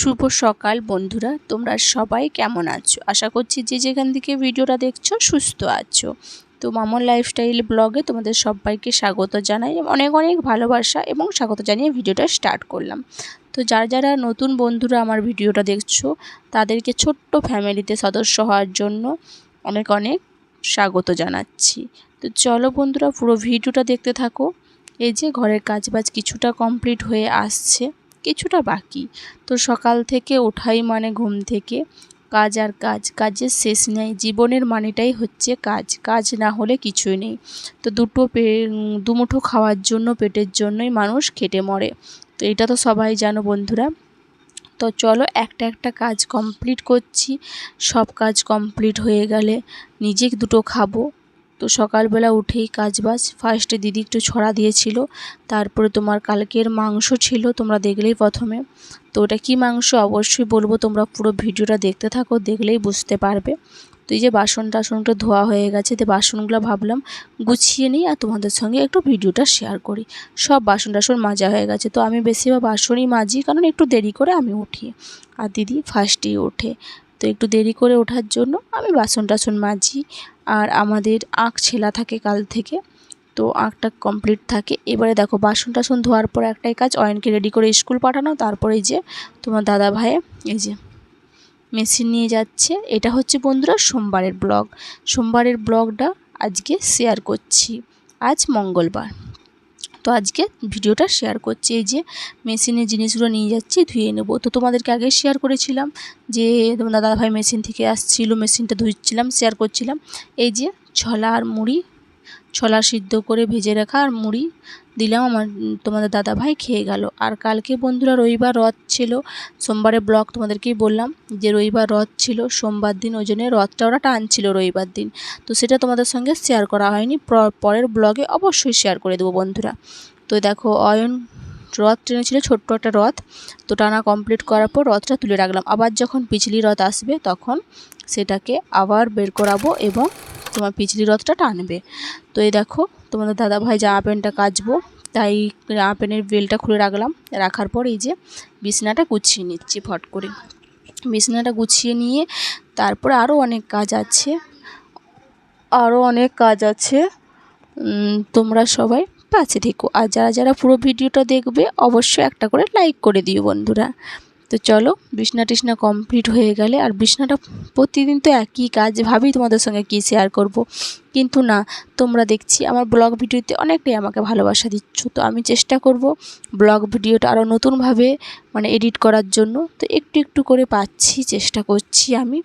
শুভ সকাল বন্ধুরা, তোমরা সবাই কেমন আছো? আশা করছি যে যেখান থেকে ভিডিওটা দেখছ সুস্থ আছো। তো মামন লাইফস্টাইল ব্লগে তোমাদের সবাইকে স্বাগত জানাই, অনেক অনেক ভালোবাসা এবং স্বাগত জানিয়ে ভিডিওটা স্টার্ট করলাম। তো যারা যারা নতুন বন্ধুরা আমার ভিডিওটা দেখছ, তাদেরকে ছোট্ট ফ্যামিলিতে সদস্য হওয়ার জন্য অনেক অনেক স্বাগত জানাচ্ছি। তো চলো বন্ধুরা, পুরো ভিডিওটা দেখতে থাকো। এই যে ঘরের কাজবাজ কিছুটা কমপ্লিট হয়ে আসছে। কিছুটা বাকি। তো সকাল থেকে ওঠাই মানে ঘুম থেকে। কাজ আর কাজ, কাজের শেষ নেই। জীবনের মানেটাই হচ্ছে কাজ। কাজ না হলে কিছুই নেই। তো দুটো পে দুমুঠো খাওয়ার জন্য, পেটের জন্যই মানুষ খেটে মরে। তো এটা তো সবাই জানো বন্ধুরা। তো চলো একটা একটা কাজ কমপ্লিট করছি। সব কাজ কমপ্লিট হয়ে গেলে নিজে দুটো খাব। তো সকালবেলা উঠেই কাজবাজ ফার্স্টে দিদি একটু ছড়া দিয়েছিল, তারপরে তোমার কালকের মাংস ছিল, তোমরা দেখলেই প্রথমে। তো ওটা কী মাংস? অবশ্যই বলব তোমরা পুরো ভিডিওটা দেখতে থাকো, দেখলেই বুঝতে পারবে। তো এই যে বাসন টাসনটা ধোয়া হয়ে গেছে, তো বাসনগুলো ভাবলাম গুছিয়ে নিই আর তোমাদের সঙ্গে একটু ভিডিওটা শেয়ার করি। সব বাসন টাসন মাজা হয়ে গেছে, তো আমি বেশিরভাগ বাসনই মাজি, কারণ একটু দেরি করে আমি উঠি। আর দিদি ফার্স্টেই ওঠে। তো একটু দেরি করে ওঠার জন্য আমি বাসন টাসন মাজি। আর আমাদের আঁক ছেলা থাকে কাল থেকে, তো আঁকটা কমপ্লিট থাকে। এবারে দেখো বাসন টাসন ধোয়ার পর একটাই কাজ, অয়নকে রেডি করে স্কুল পাঠানো। তারপরে যে তোমার দাদা ভাইয়ে এই যে মেশিন নিয়ে যাচ্ছে। এটা হচ্ছে বন্ধুরা সোমবারের ব্লগ সোমবারের ব্লগটা আজকে শেয়ার করছি। আজ মঙ্গলবার। তো আজকে ভিডিওটা শেয়ার করছি। এই যে মেশিনে জিনিসগুলো নিয়ে যাচ্ছি, ধুয়ে নেব। তো তোমাদেরকে আগে শেয়ার করেছিলাম যে তোমার দাদাভাই মেশিন থেকে আসছিল মেশিনটা ধুচ্ছিলাম শেয়ার করছিলাম। এই যে ছলা আর মুড়ি ছলা সিদ্ধ করে ভেজে রাখা আর মুড়ি দিলাম আমার, তোমাদের দাদা ভাই খেয়ে গেল। আর কালকে বন্ধুরা রবিবার রথ ছিল সোমবারে ব্লগ তোমাদেরকেই বললাম যে রবিবার রথ ছিল, সোমবার দিন ওই জন্য রথটা ওরা টানছিল রবিবার দিন। তো সেটা তোমাদের সঙ্গে শেয়ার করা হয়নি পরের ব্লগে অবশ্যই শেয়ার করে দেবো বন্ধুরা। তো দেখো অয়ন রথ টেনেছিল, ছোট্ট একটা রথ। তো টানা কমপ্লিট করার পর রথটা তুলে রাখলাম। আবার যখন পিছলি রথ আসবে, তখন সেটাকে আবার বের করাবো এবং তোমার পিছলি রথটা টানবে। তো এই দেখো, তোমাদের দাদাভাই জামা প্যান্টটা কাচবো, তাই জামা প্যান্টের বেলটা খুলে রাখলাম। রাখার পর এই যে বিছনাটা গুছিয়ে নিচ্ছি ফট করে। বিছনাটা গুছিয়ে নিয়ে তারপরে আরও অনেক কাজ আছে। আরও অনেক কাজ আছে। তোমরা সবাই পাশে থেকো আর যারা যারা পুরো ভিডিওটা দেখবে, অবশ্যই একটা করে লাইক করে দিও বন্ধুরা। তো চলো, বিছনা টিসনা কমপ্লিট হয়ে গেলে, আর বিছনাটা প্রতিদিন তো একই কাজ, ভাবি তোমাদের সঙ্গে কী শেয়ার করব। কিন্তু না, তোমরা দেখছি আমার ব্লগ ভিডিওতে অনেকটাই আমাকে ভালোবাসা দিচ্ছ। তো আমি চেষ্টা করব ব্লগ ভিডিওটা আরও নতুনভাবে মানে এডিট করার জন্য। তো একটু একটু করে পাচ্ছি, চেষ্টা করছি আমি।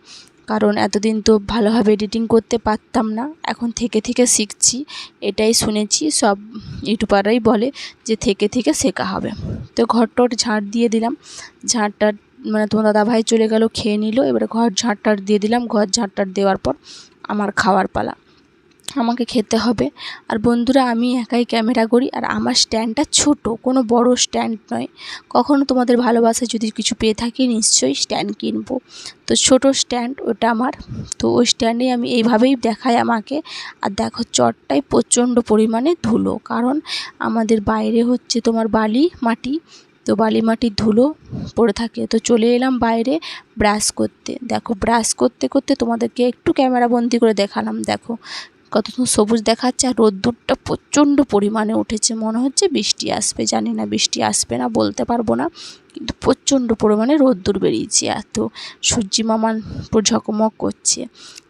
কারণ এতদিন তো ভালোভাবে এডিটিং করতে পারতাম না। এখন থেকে থেকে শিখছি, এটাই শুনেছি, সব ইউটিউবাররাই বলে যে থেকে থেকে শেখা হবে। তো ঘর টর ঝাঁট দিয়ে দিলাম। ঝাঁটটা মানে তোমার দাদা ভাই চলে গেল, খেয়ে নিল, এবারে ঘর ঝাঁটটার দিয়ে দিলাম। ঘর ঝাঁটটার দেওয়ার পর আমার খাওয়ার পালা। আমাকে খেতে হবে। আর বন্ধুরা, আমি একাই ক্যামেরা করি আর আমার স্ট্যান্ডটা ছোট, কোনো বড় স্ট্যান্ড নয়। কখনো তোমাদের ভালোবাসা যদি কিছু পেয়ে থাকি, নিশ্চয়ই স্ট্যান্ড কিনবো। তো ছোট স্ট্যান্ড, ওটা আমার। তো ওই স্ট্যান্ডে আমি এইভাবেই দেখাই আমাকে। আর দেখো, চটটাই প্রচণ্ড পরিমাণে ধুলো। কারণ আমাদের বাইরে হচ্ছে তোমার বালি মাটি। তো বালি মাটির ধুলো পড়ে থাকে। তো চলে এলাম বাইরে ব্রাশ করতে। দেখো, ব্রাশ করতে করতে তোমাদেরকে একটু ক্যামেরা বন্দি করে দেখালাম। দেখো কত সবুজ দেখাচ্ছে আর রোদ্দুরটা প্রচণ্ড পরিমাণে উঠেছে। মনে হচ্ছে বৃষ্টি আসবে, জানি না বৃষ্টি আসবে না, বলতে পারব না। কিন্তু প্রচণ্ড পরিমাণে রোদ্দুর বেরিয়েছে, এত সূর্যি মামান ঝকমক করছে।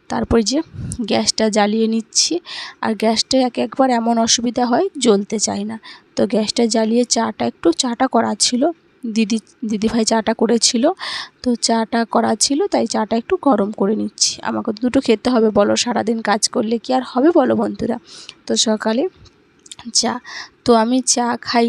তারপরে যে গ্যাসটা জ্বালিয়ে নিচ্ছি, আর গ্যাসটা এক একবার এমন অসুবিধা হয় জ্বলতে চায় না। তো গ্যাসটা জ্বালিয়ে চাটা, একটু চাটা করা ছিল। দিদি দিদিভাই চাটা করেছিল, তো চাটা করা ছিল, তাই চাটা একটু গরম করে নিচ্ছি। আমাকে তো দুটো খেতে হবে, বলো সারাদিন কাজ করলে কি আর হবে বলো বন্ধুরা? তো সকালে চা, তো আমি চা খাই,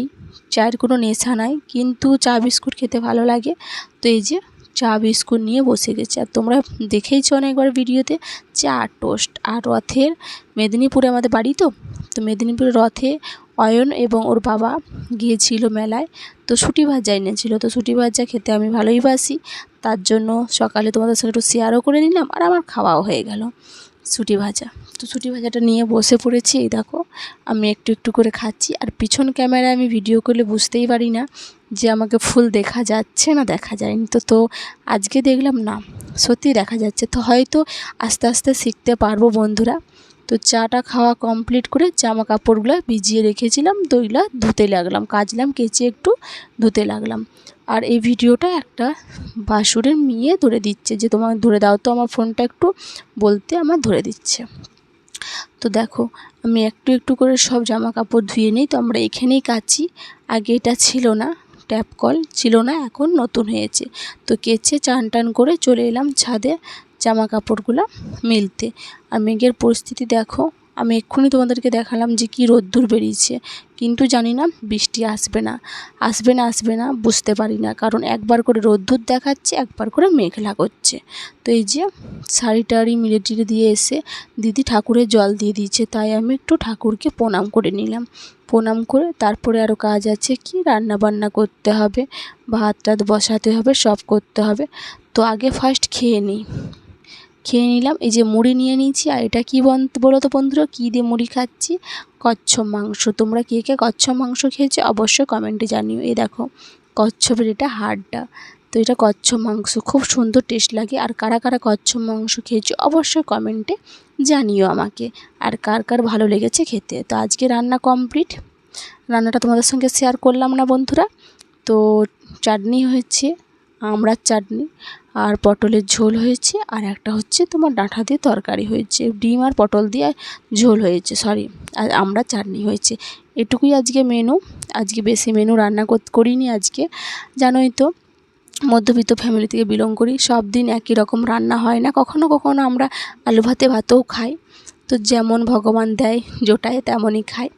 চায়ের কোনো নেশা নাই, কিন্তু চা বিস্কুট খেতে ভালো লাগে। তো এই যে চা বিস্কুট নিয়ে বসে গেছে। আর তোমরা দেখেইছো অনেকবার ভিডিওতে, চা, টোস্ট আর রথের মেদিনীপুরে আমাদের বাড়ি তো? তো মেদিনীপুরের রথে অয়ন এবং ওর বাবা গিয়েছিল মেলায়। তো সুটি ভাজা এনেছিল তো সুটি ভাজা খেতে আমি ভালোই বাসি। তার জন্য সকালে তোমাদের সঙ্গে একটু শেয়ারও করে নিলাম আর আমার খাওয়াও হয়ে গেল ছুটি ভাজা। তো ছুটি ভাজাটা নিয়ে বসে পড়েছি, এই দেখো, আমি একটু একটু করে খাচ্ছি। আর পিছন ক্যামেরায় আমি ভিডিও করলে বুঝতেই পারি না যে আমাকে ফুল দেখা যাচ্ছে না দেখা যায়নি। তো তো আজকে দেখলাম না সত্যি দেখা যাচ্ছে। তো হয়তো আস্তে আস্তে শিখতে পারব বন্ধুরা। তো চাটা খাওয়া কমপ্লিট করে জামা কাপড়গুলো ভিজিয়ে রেখেছিলাম তো ধুতে লাগলাম কাচলাম কেচে একটু ধুতে লাগলাম। আর এই ভিডিওটা একটা বাসুরের মেয়ে ধরে দিচ্ছে যে তোমার ধরে দাও তো, আমার ফোনটা একটু বলতে আমার ধরে দিচ্ছে। তো দেখো, আমি একটু একটু করে সব জামা কাপড় ধুয়ে নিই, তো আমরা এখানেই কাচি। আগে এটা ছিল না, ট্যাপ কল ছিল না, এখন নতুন হয়েছে। তো কেচে চান টান করে চলে এলাম ছাদে। জামা কাপড়গুলো মিলতে। আর মেঘের পরিস্থিতি দেখো, আমি এক্ষুনি তোমাদেরকে দেখালাম যে কি রোদ্দুর বেরিয়েছে। কিন্তু জানি না, বৃষ্টি আসবে না। আসবে না আসবে না, বুঝতে পারি না। কারণ একবার করে রোদ্দুর দেখাচ্ছে, একবার করে মেঘলা করছে। তো এই যে শাড়ি টাড়ি মিলে টিলে দিয়ে এসে দিদি ঠাকুরের জল দিয়ে দিয়েছে, তাই আমি একটু ঠাকুরকে প্রণাম করে নিলাম। প্রণাম করে তারপরে আরও কাজ আছে, কি রান্না বান্না করতে হবে ভাত টাত বসাতে হবে, সব করতে হবে। তো আগে ফার্স্ট খেয়ে নিই। খেয়ে নিলাম। এই যে মুড়ি নিয়ে নিয়েছি, আর এটা কী বলো তো বন্ধুরা? কী দিয়ে মুড়ি খাচ্ছি? কচ্ছপ মাংস। তোমরা কে কে কচ্ছপ মাংস খেয়েছো অবশ্যই কমেন্টে জানিও। এই দেখো, কচ্ছপের এটা হাড়টা। তো এটা কচ্ছপ মাংস, খুব সুন্দর টেস্ট লাগে। আর কারা কারা কচ্ছপ মাংস খেয়েছো অবশ্যই কমেন্টে জানিও আমাকে। আর কার কার ভালো লেগেছে খেতে। তো আজকে রান্না কমপ্লিট। রান্নাটা তোমাদের সঙ্গে শেয়ার করলাম না বন্ধুরা। তো চাটনি হয়েছে, আমড়ার চাটনি। আর পটলের ঝোল হয়েছে, আর একটা হচ্ছে তোমার ডাঁটা দিয়ে তরকারি হয়েছে। ডিম আর পটল দিয়ে ঝোল হয়েছে সরি আর আমরা চাটনি হয়েছে। এটুকুই আজকে মেনু আজকে বেশি মেনু রান্না করিনি আজকে, জানোই তো, মধ্যবিত্ত ফ্যামিলি থেকে বিলং করি সব দিন একই রকম রান্না হয় না, কখনো কখনো আমরা আলু ভাতে ভাতেও খাই। তো যেমন ভগবান দেয়, জোটায় তেমনই খাই।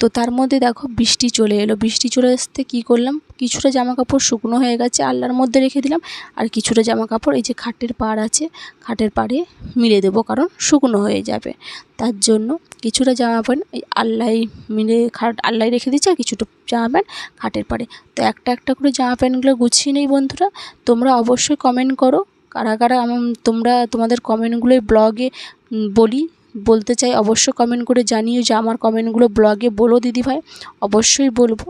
তো তার মধ্যে দেখো বৃষ্টি চলে এলো। বৃষ্টি চলে আসতে কী করলাম? কিছুটা জামা কাপড় শুকনো হয়ে গেছে, আল্লার মধ্যে রেখে দিলাম। আর কিছুটা জামা কাপড় এই যে খাটের পাড় আছে, খাটের পাড়ে মিলে দেবো কারণ শুকনো হয়ে যাবে। তার জন্য কিছুটা জামা প্যান্ট এই আল্লাহ মিলে খাট আল্লাহ রেখে দিচ্ছে আর কিছুটা জামা প্যান্ট খাটের পাড়ে। তো একটা একটা করে জামা প্যান্টগুলো গুছিয়ে নেই বন্ধুরা, তোমরা অবশ্যই কমেন্ট করো। কারা কারা তোমরা তোমাদের কমেন্টগুলোই ব্লগে বলি। বলতে চাই, অবশ্যই কমেন্ট করে জানিও যে আমার কমেন্টগুলো ব্লগে বলো দিদিভাই। অবশ্যই বলব।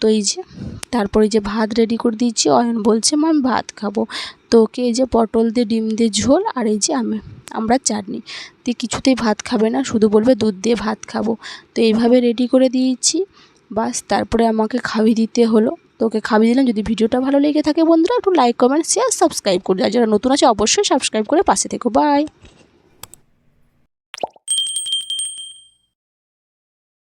তো এই যে, তারপরে যে ভাত রেডি করে দিয়েছি। অয়ন বলছে মা আমি ভাত খাব। তো ওকে এই যে পটল দিয়ে ডিম দিয়ে ঝোল আর এই যে আমি, আমরা চাটনি। তো কিছুতেই ভাত খাবে না, শুধু বলবে দুধ দিয়ে ভাত খাব। তো এইভাবে রেডি করে দিয়েছি। বাস, তারপরে আমাকে খাওয়িয়ে দিতে হলো। তো ওকে দিলাম। যদি ভিডিওটা ভালো লেগে থাকে বন্ধুরা, একটু লাইক কমেন্ট শেয়ার সাবস্ক্রাইব করে আর যারা নতুন আছে, অবশ্যই সাবস্ক্রাইব করে পাশে থেকো। বাই